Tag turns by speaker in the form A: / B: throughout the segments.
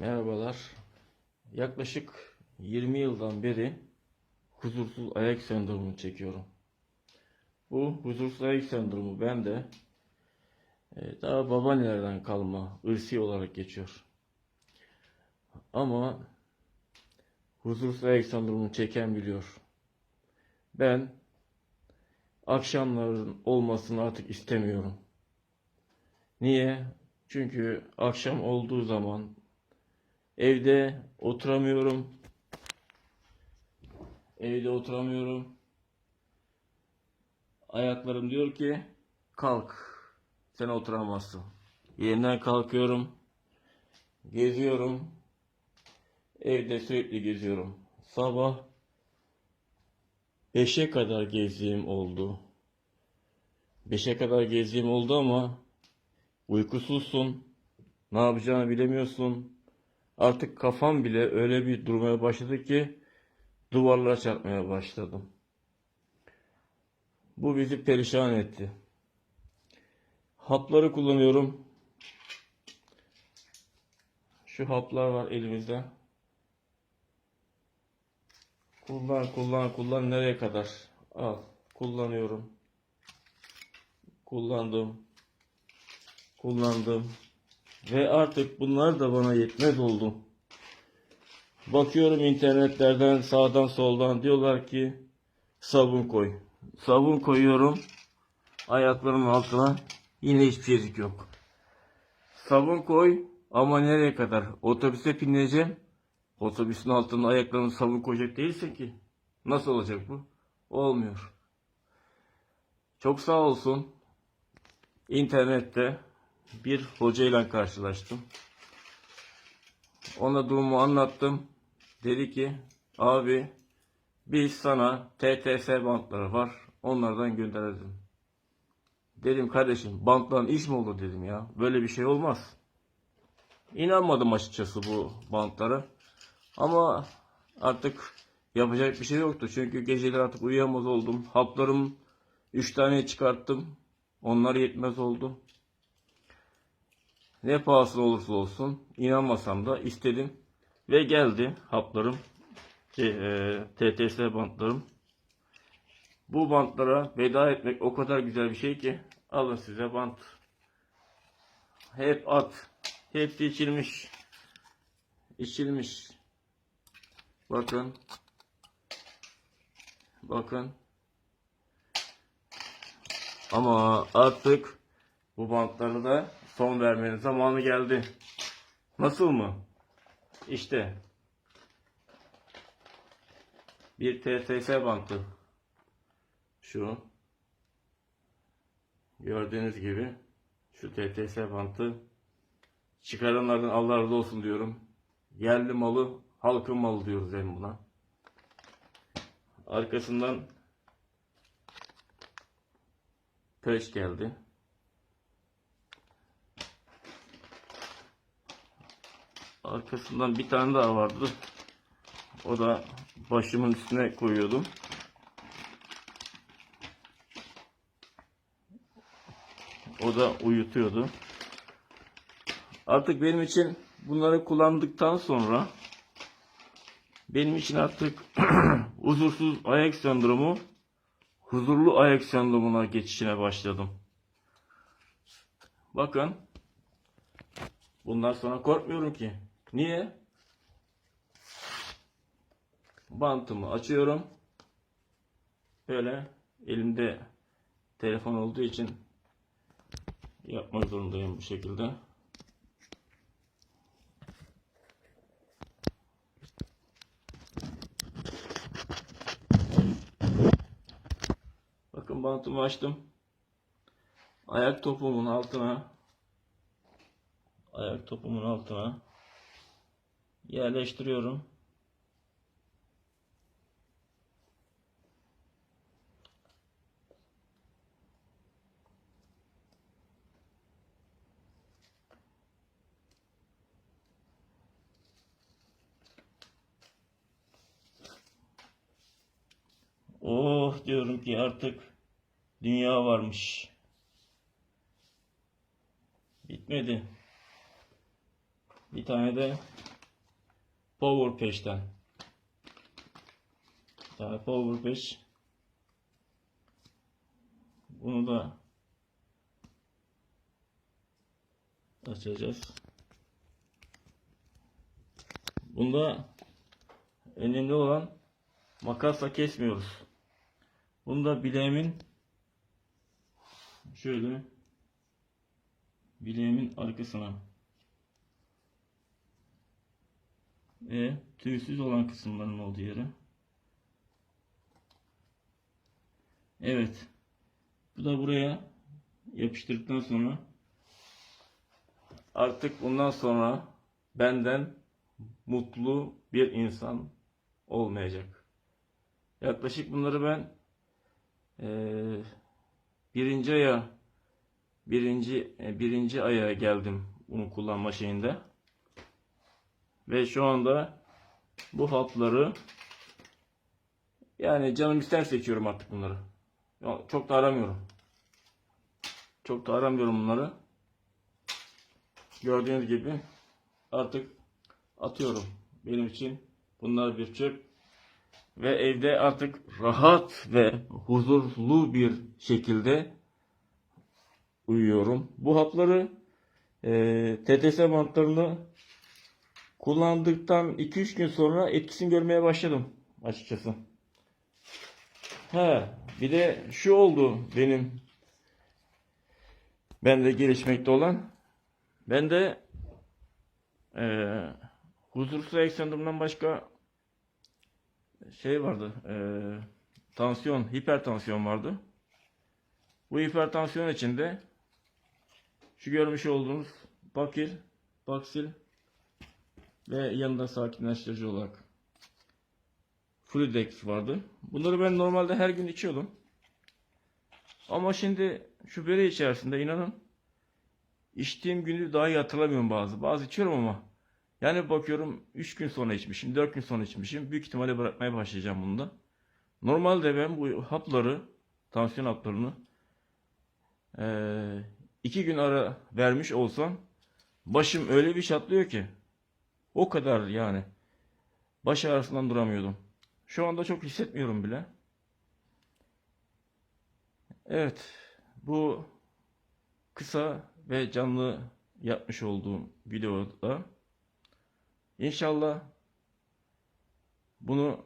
A: Merhabalar. Yaklaşık 20 yıldan beri huzursuz ayak sendromunu çekiyorum. Bu huzursuz ayak sendromu bende e, daha babaannelerden kalma ırsi olarak geçiyor. Ama huzursuz ayak sendromunu çeken biliyor. Ben akşamların olmasını artık istemiyorum. Niye? Çünkü akşam olduğu zaman evde oturamıyorum. Evde oturamıyorum. Ayaklarım diyor ki kalk. Sen oturamazsın. Yerinden kalkıyorum. Geziyorum. Evde sürekli geziyorum. Sabah 5'e kadar gezdiğim oldu. 5'e kadar gezdiğim oldu ama uykusuzsun. Ne yapacağını bilemiyorsun. Artık kafam bile öyle bir durmaya başladı ki duvarlara çarpmaya başladım. Bu bizi perişan etti. Hapları kullanıyorum. Şu haplar var elimizde. Kullan, kullan, kullan nereye kadar? Al, kullanıyorum. Kullandım. Kullandım. Ve artık bunlar da bana yetmez oldu. Bakıyorum internetlerden sağdan soldan diyorlar ki sabun koy. Sabun koyuyorum ayaklarımın altına yine hiçbir şeycik yok. Sabun koy ama nereye kadar? Otobüse bineceğim. Otobüsün altına ayaklarını sabun koyacak değilsin ki. Nasıl olacak bu? Olmuyor. Çok sağ olsun. İnternette bir hocayla karşılaştım. Ona durumu anlattım. Dedi ki abi biz sana TTS bantları var. Onlardan gönderelim. Dedim kardeşim bantların iş mi olur dedim ya. Böyle bir şey olmaz. İnanmadım açıkçası bu bantlara. Ama artık yapacak bir şey yoktu. Çünkü geceleri artık uyuyamaz oldum. Haplarım 3 tane çıkarttım. Onlar yetmez oldu. Ne pahasına olursa olsun inanmasam da istedim. Ve geldi haplarım. Şey, e, TTS bantlarım. Bu bantlara veda etmek o kadar güzel bir şey ki alın size bant. Hep at. Hepsi içilmiş. İçilmiş. Bakın. Bakın. Ama artık bu bantlara da son vermenin zamanı geldi. Nasıl mı? İşte. Bir TTS bantı. Şu. Gördüğünüz gibi şu TTS bantı çıkaranlardan Allah razı olsun diyorum. Yerli malı, halkın malı diyoruz hem buna. Arkasından peş geldi. Arkasından bir tane daha vardı. O da başımın üstüne koyuyordum. O da uyutuyordu. Artık benim için bunları kullandıktan sonra benim için artık huzursuz ayak sendromu huzurlu ayak sendromuna geçişine başladım. Bakın bundan sonra korkmuyorum ki. Niye? Bantımı açıyorum. Böyle elimde telefon olduğu için yapmak zorundayım bu şekilde. Bakın bantımı açtım. Ayak topumun altına ayak topumun altına yerleştiriyorum. Oh diyorum ki artık dünya varmış. Bitmedi. Bir tane de Power Patch'ten. Bir tane Power Patch. Bunu da açacağız. Bunda önemli olan makasla kesmiyoruz. Bunda bileğimin şöyle bileğimin arkasına ve tüysüz olan kısımların olduğu yere. Evet. Bu da buraya yapıştırdıktan sonra artık bundan sonra benden mutlu bir insan olmayacak. Yaklaşık bunları ben eee, birinci aya birinci e, birinci aya geldim bunu kullanma şeyinde. Ve şu anda bu hapları yani canım isterse içiyorum artık bunları. Çok da aramıyorum. Çok da aramıyorum bunları. Gördüğünüz gibi artık atıyorum. Benim için bunlar bir çöp. Ve evde artık rahat ve huzurlu bir şekilde uyuyorum. Bu hapları e, TTS bantlarını kullandıktan 2-3 gün sonra etkisini görmeye başladım açıkçası. He, bir de şu oldu benim bende gelişmekte olan. Bende eee huzursuz ayak sendromundan başka şey vardı. eee, tansiyon, hipertansiyon vardı. Bu hipertansiyon içinde şu görmüş olduğunuz bakil, baksil ve yanında sakinleştirici olarak Fluidex vardı. Bunları ben normalde her gün içiyordum. Ama şimdi şu bere içerisinde inanın içtiğim günü daha iyi hatırlamıyorum bazı. Bazı içiyorum ama yani bakıyorum 3 gün sonra içmişim, 4 gün sonra içmişim. Büyük ihtimalle bırakmaya başlayacağım bunu da. Normalde ben bu hapları, tansiyon haplarını 2 gün ara vermiş olsam başım öyle bir çatlıyor ki o kadar yani baş ağrısından duramıyordum. Şu anda çok hissetmiyorum bile. Evet, bu kısa ve canlı yapmış olduğum videoda inşallah bunu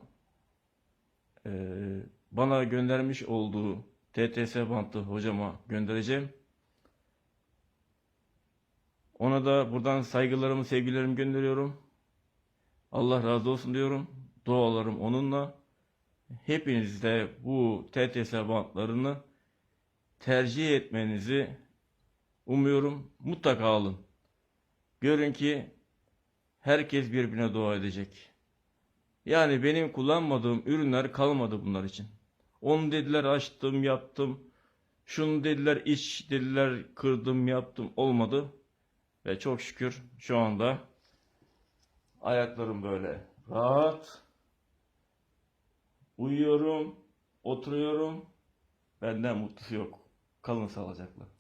A: eee, bana göndermiş olduğu TTS bantlı hocama göndereceğim. Ona da buradan saygılarımı, sevgilerimi gönderiyorum. Allah razı olsun diyorum. Dualarım onunla. Hepiniz de bu TTS bantlarını tercih etmenizi umuyorum. Mutlaka alın. Görün ki herkes birbirine dua edecek. Yani benim kullanmadığım ürünler kalmadı bunlar için. Onu dediler açtım, yaptım. Şunu dediler iç dediler kırdım, yaptım. Olmadı. Ve çok şükür şu anda ayaklarım böyle rahat. Uyuyorum, oturuyorum. Benden mutlusu yok. Kalın sağlıcakla.